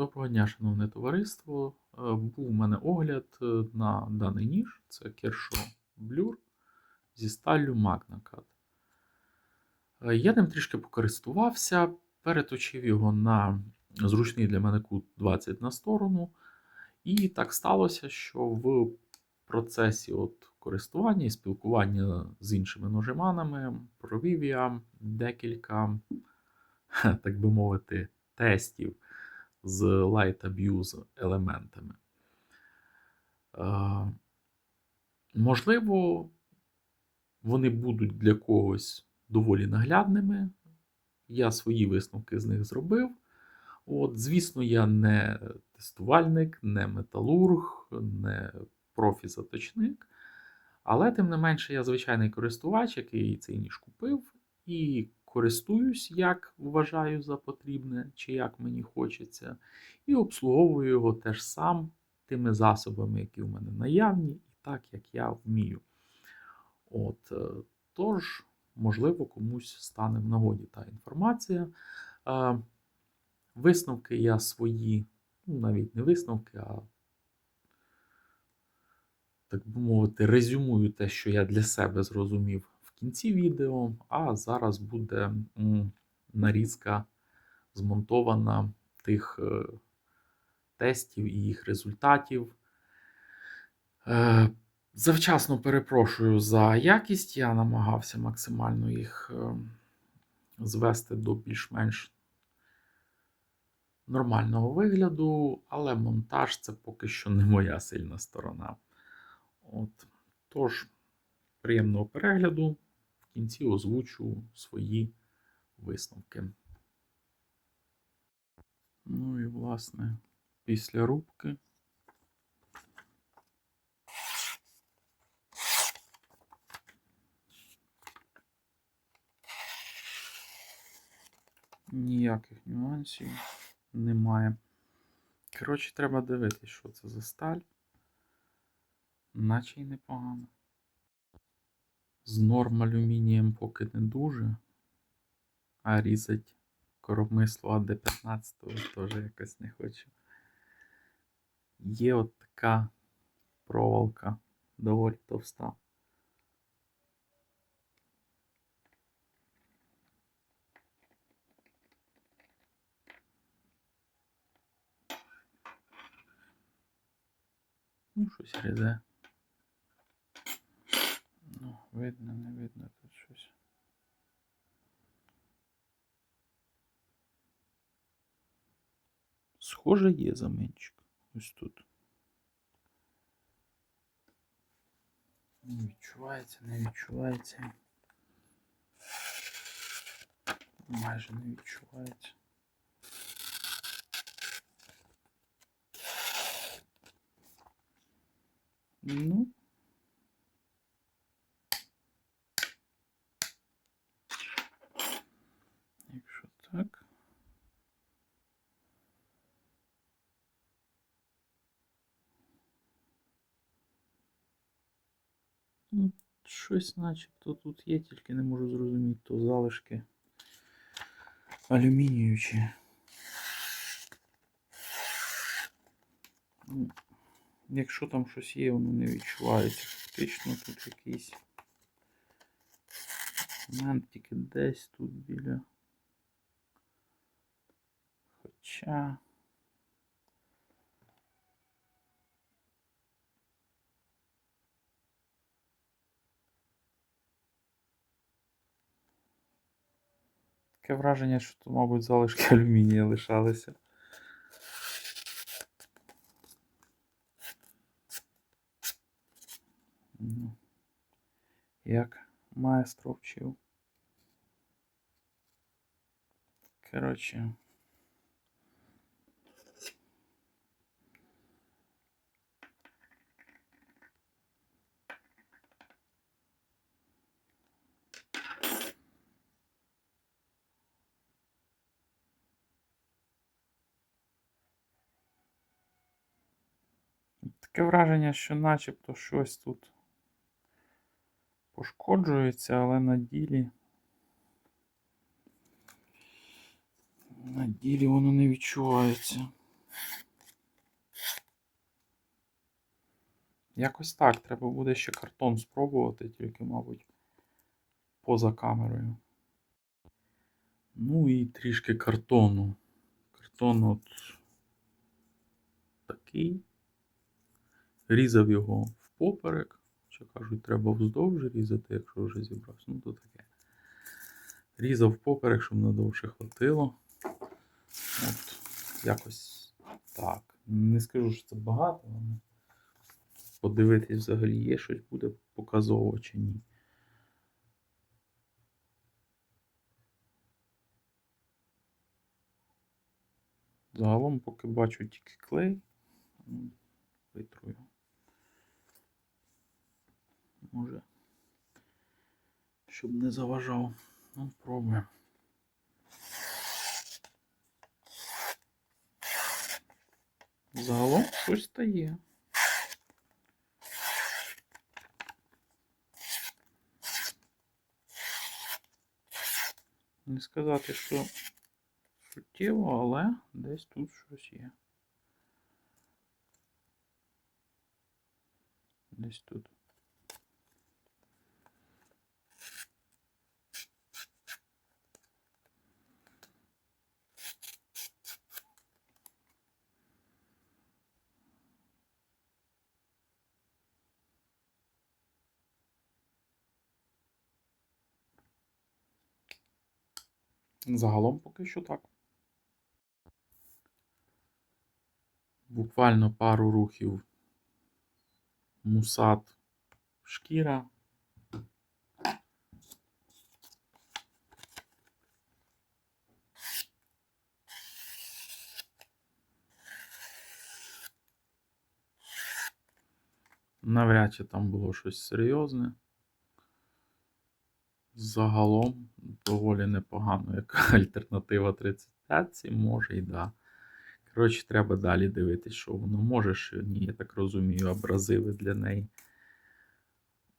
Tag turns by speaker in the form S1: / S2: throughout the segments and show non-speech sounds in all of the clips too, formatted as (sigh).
S1: Доброго дня, шановне товариство. Е, Був у мене огляд е, на даний ніж. Це Kershaw Blur зі сталлю MagnaCut. Е, Я ним трішки покористувався, переточив його на зручний для мене кут 20 на сторону. І так сталося, що в процесі от користування і спілкування з іншими ножиманами провів я декілька, (laughs) так би мовити, тестів з Light Abuse елементами. Е, можливо, вони будуть для когось доволі наглядними. Я свої висновки з них зробив. От, Звісно, я не тестувальник, не металург, не профі-заточник. Але, тим не менше, я звичайний користувач, який цей ніж купив, і користуюсь, як вважаю за потрібне, чи як мені хочеться, і обслуговую його теж сам тими засобами, які в мене наявні, і так, як я вмію. От, е, Тож, можливо, комусь стане в нагоді та інформація. Е, Висновки я свої, ну, навіть не висновки, а, так би мовити, резюмую те, що я для себе зрозумів кінці відео, а зараз буде нарізка змонтована тих е, тестів і їх результатів. Е, Завчасно перепрошую за якість, я намагався максимально їх е, звести до більш-менш нормального вигляду, але монтаж це поки що не моя сильна сторона. От. Тож, приємного перегляду. В кінці озвучу свої висновки. Ну і, власне, після рубки. Ніяких нюансів немає. Коротше, треба дивитися, що це за сталь. Наче й непогано. З норм алюмінієм поки не дуже. А різать коробмисло АД-15 теж якось не хочу. Є от така проволока доволі товста. Ну, щось різе. Ну, видно, не видно тут щось. Схоже, є заменчик. Ось тут. Не відчувається, не відчувається. Майже не відчувається. Ну. Щось начебто тут є, тільки не можу зрозуміти, то залишки алюмінію чи. Ну, Якщо там щось є, воно не відчувається. Фактично тут якийсь момент тільки десь тут біля. Хоча. Таке враження, що тут, мабуть, залишки (laughs) алюмінія лишалися. Ну, як маестро вчив. Коротше. Таке враження, що начебто щось тут пошкоджується, але на ділі. На ділі воно не відчувається. Якось так. Треба буде ще картон спробувати, тільки, мабуть, поза камерою. Ну і трішки картону. Картон от такий. Різав його впоперек. Ще кажуть, треба вздовж різати, якщо вже зібрався. Ну, то таке. Різав впоперек, щоб надовше хватило. От, якось так. Не скажу, що це багато, але подивитись взагалі є щось буде показово чи ні. Загалом, поки бачу тільки клей, витрую. Може, щоб не заважав. Ну, пробуємо. Загалом щось стає. Не сказати, що суттєво, але десь тут щось є. Десь тут. Загалом поки що так. Буквально пару рухів мусат шкіра. Навряд чи там було щось серйозне. Загалом доволі непогано, як (laughs) альтернатива 35, може і да. Коротше, треба далі дивитися, що воно може, що ні, я так розумію, абразиви для неї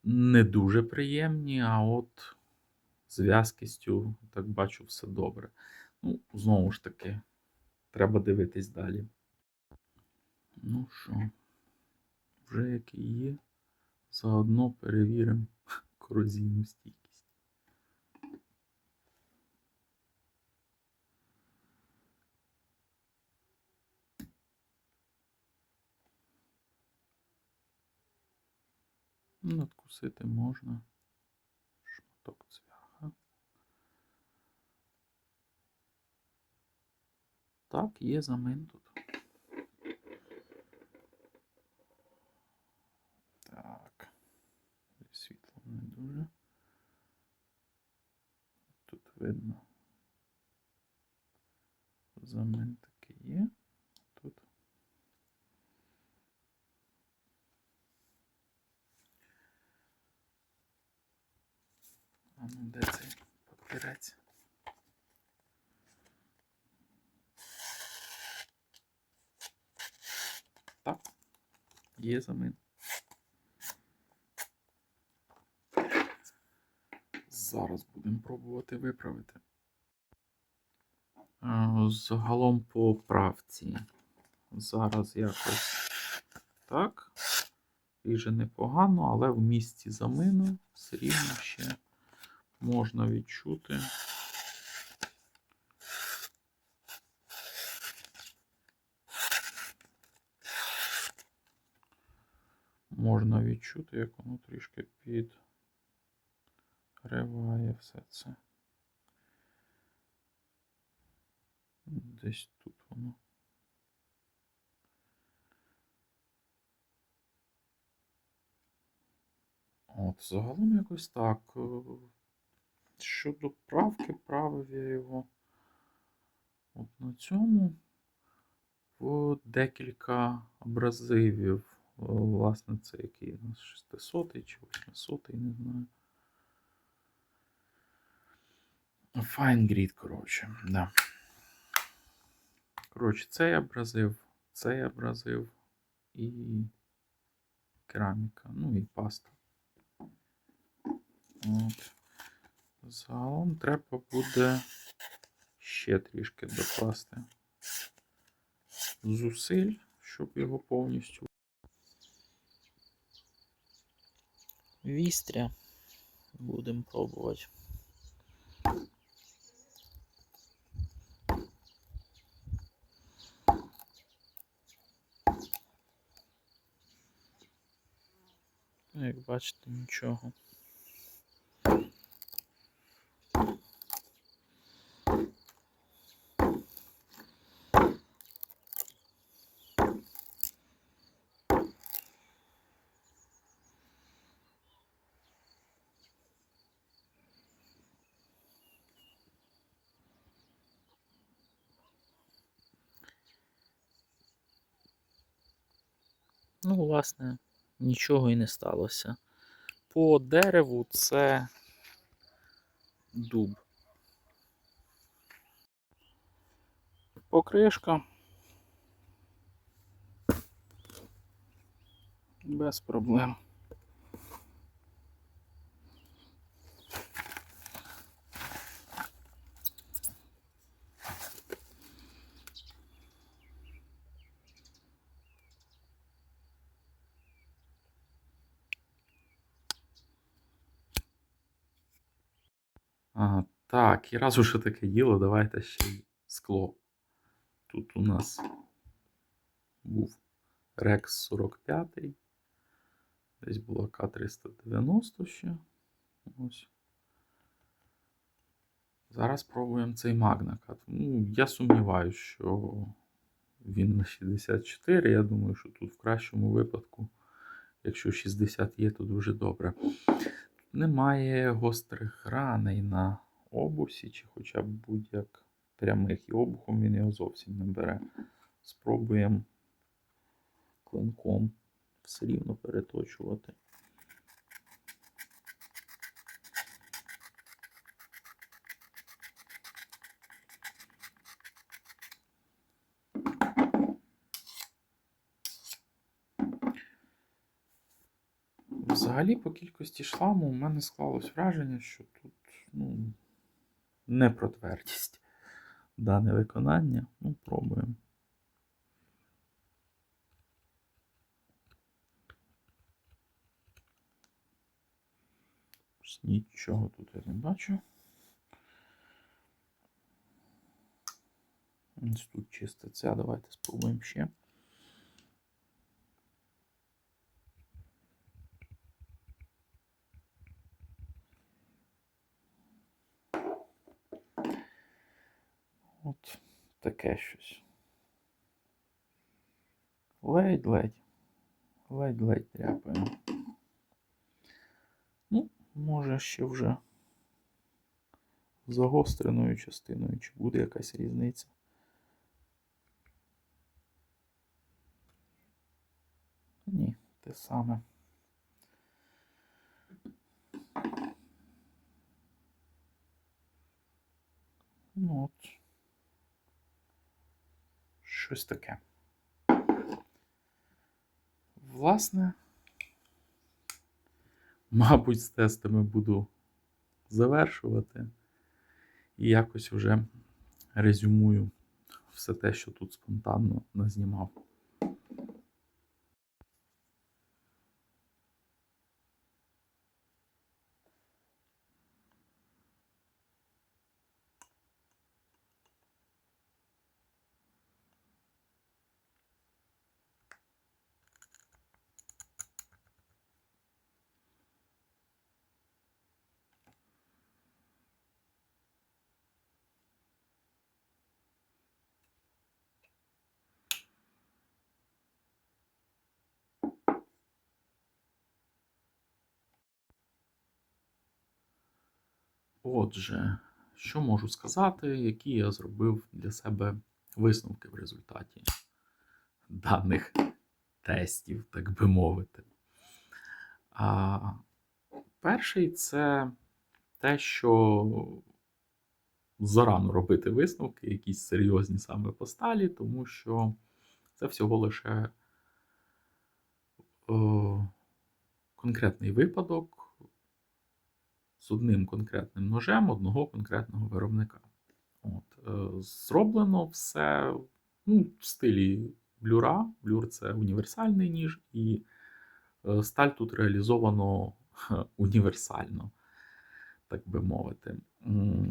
S1: не дуже приємні, а от з в'язкістю, так бачу, все добре. Ну, знову ж таки, треба дивитись далі. Ну що, вже який є, заодно перевіримо (laughs) корозійну стійкість. Надкусити можна. Шматок цвяха. Так, є замин тут. Так. Світло не дуже. Тут видно. Замин такий є. Тут. А ну де цей папірець? Так, є замин. Зараз будемо пробувати виправити. Загалом по правці. Зараз якось так. Ріже непогано, але в місці замину все рівно ще можна відчути. Можна відчути, як воно трішки підриває все це. Десь тут воно. От, загалом якось так. Е, Щодо правки, правив я його от на цьому в декілька абразивів. Власне, це який у нас 600 чи 800, не знаю. Fine Grid, коротше, да. Коротше, цей абразив, цей абразив і кераміка, ну і паста. От. Загалом треба буде ще трішки докласти зусиль, щоб його повністю.
S2: Вістря. Будемо пробувати. Як бачите, нічого. Ну, власне, нічого і не сталося. По дереву це дуб. Покришка. Без проблем.
S1: Ага, так, і раз уже таке діло, давайте ще й скло. Тут у нас був Rex 45. Десь була К390 ще. Ось. Зараз пробуємо цей магнакат. Ну, я сумніваюся, що він на 64. Я думаю, що тут в кращому випадку, якщо 60 є, то дуже добре. Немає гострих граней на обусі, чи хоча б будь-як прямих. І обухом він його зовсім не бере. Спробуємо клинком все рівно переточувати. Взагалі, по кількості шламу у мене склалось враження, що тут ну, не про твердість дане виконання. Ну, пробуємо. Нічого тут я не бачу. Тут чиста ця. Давайте спробуємо ще. От таке щось. Ледь-ледь. Ледь-ледь тряпаємо. Ну, може ще вже загостреною частиною, чи буде якась різниця. Ні, те саме. Ну от. Щось таке. Власне, мабуть, з тестами буду завершувати. І якось вже резюмую все те, що тут спонтанно назнімав. Отже, що можу сказати, які я зробив для себе висновки в результаті даних тестів, так би мовити. А, перший це те, що зарано робити висновки, якісь серйозні саме по сталі, тому що це всього лише о, конкретний випадок з одним конкретним ножем одного конкретного виробника. От, е, Зроблено все ну, в стилі блюра. Блюр це універсальний ніж, і е, сталь тут реалізовано універсально, так би мовити.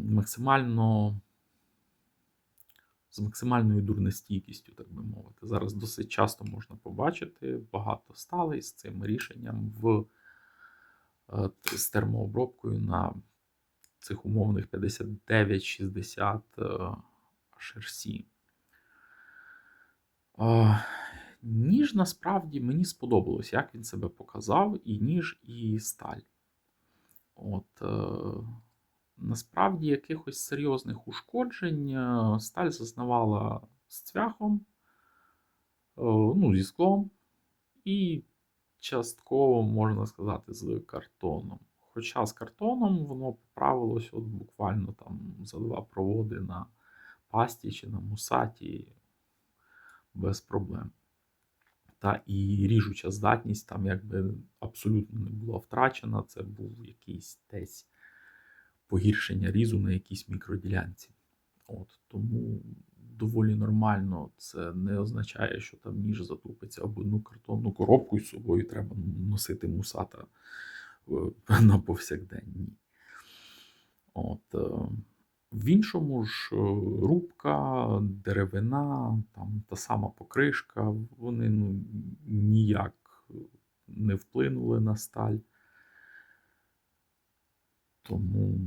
S1: Максимально з максимальною дурнестійкістю, так би мовити. Зараз досить часто можна побачити багато сталей з цим рішенням в, з термообробкою на цих умовних 59-60 е, HRC. Е, Ніж насправді мені сподобалось, як він себе показав, і ніж, і сталь. От, е, насправді якихось серйозних ушкоджень е, сталь зазнавала з цвяхом, е, ну, зі склом, і частково, можна сказати, з картоном. Хоча з картоном воно поправилось от буквально там за два проводи на пасті чи на мусаті без проблем. Та і ріжуча здатність там якби абсолютно не була втрачена. Це був якийсь десь погіршення різу на якійсь мікроділянці. От, тому доволі нормально. Це не означає, що там ніж затупиться або одну картонну коробку з собою треба носити мусата е, (laughs) на повсякдень. Ні. От, е, в іншому ж е, рубка, деревина, там та сама покришка, вони ну, ніяк не вплинули на сталь. Тому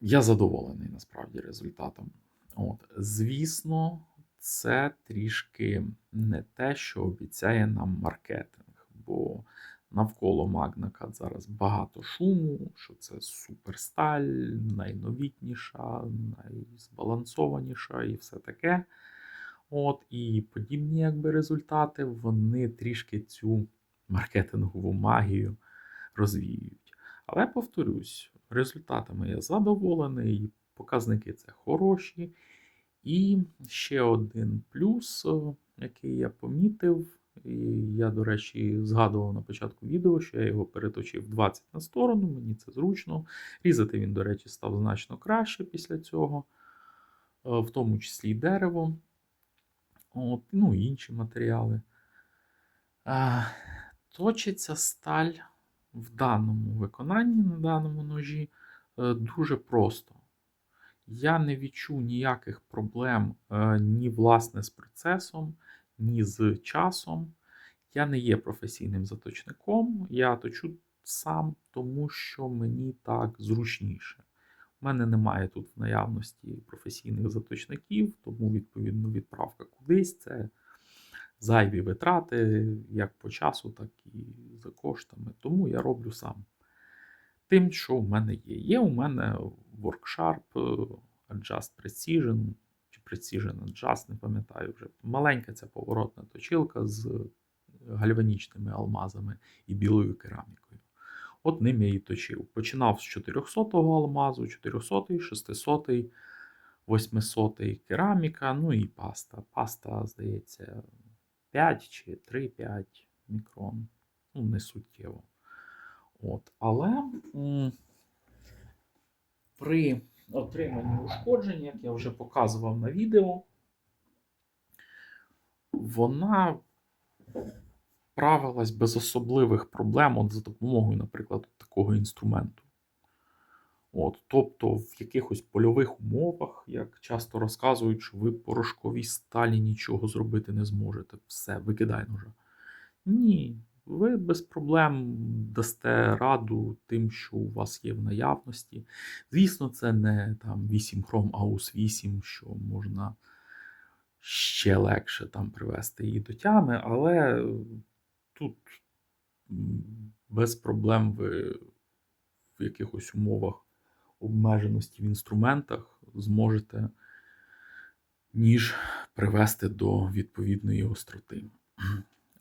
S1: я задоволений насправді результатом. От, звісно, це трішки не те, що обіцяє нам маркетинг, бо навколо Magnacat зараз багато шуму, що це суперсталь, найновітніша, найзбалансованіша і все таке. От, і подібні якби, результати вони трішки цю маркетингову магію розвіюють. Але повторюсь, результатами я задоволений, показники це хороші. І ще один плюс, е, який я помітив, і я, до речі, згадував на початку відео, що я його переточив 20 на сторону, мені це зручно. Різати він, до речі, став значно краще після цього, е, в тому числі і дерево, От, ну і інші матеріали. Точиться сталь в даному виконанні, на даному ножі, е, дуже просто. Я не відчув ніяких проблем е, ні власне з процесом, ні з часом. Я не є професійним заточником, я точу сам, тому що мені так зручніше. У мене немає тут в наявності професійних заточників, тому, відповідно, відправка кудись це зайві витрати як по часу, так і за коштами. Тому я роблю сам. Тим, що в мене є. Є у мене Worksharp, е, Adjust Precision, чи Precision Adjust, не пам'ятаю вже. Маленька ця поворотна точилка з гальванічними алмазами і білою керамікою. От ним я і точив. Починав з 400-го алмазу, 400, 600, 800 кераміка, ну і паста. Паста, здається, 5 чи 3-5 мікрон. Ну, не суттєво. От. Але при отриманні ушкоджень, як я вже показував на відео, вона правилась без особливих проблем от за допомогою, наприклад, такого інструменту. От, тобто в якихось польових умовах, як часто розказують, що ви порошковій сталі нічого зробити не зможете. Все, викидай ножа. Ні, ви без проблем дасте раду тим, що у вас є в наявності. Звісно, це не там 8 хром AUS 8, що можна ще легше там привести її до тями, але тут без проблем ви в якихось умовах обмеженості в інструментах зможете ніж привести до відповідної остроти.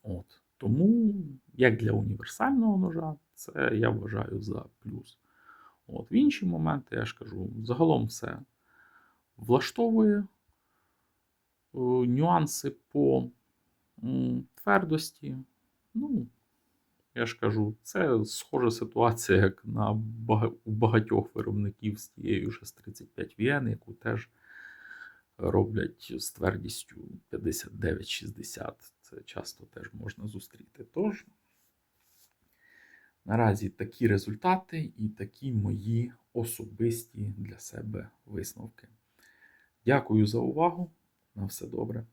S1: От. Тому, як для універсального ножа, це я вважаю за плюс. От. В інші моменти, я ж кажу, загалом все влаштовує. Е, Нюанси по твердості. Ну, я ж кажу, це схожа ситуація, як на у багатьох виробників з тією ж S35 VN, яку теж роблять з твердістю 59-60. Це часто теж можна зустріти. Тож, Наразі такі результати і такі мої особисті для себе висновки. Дякую за увагу. На все добре.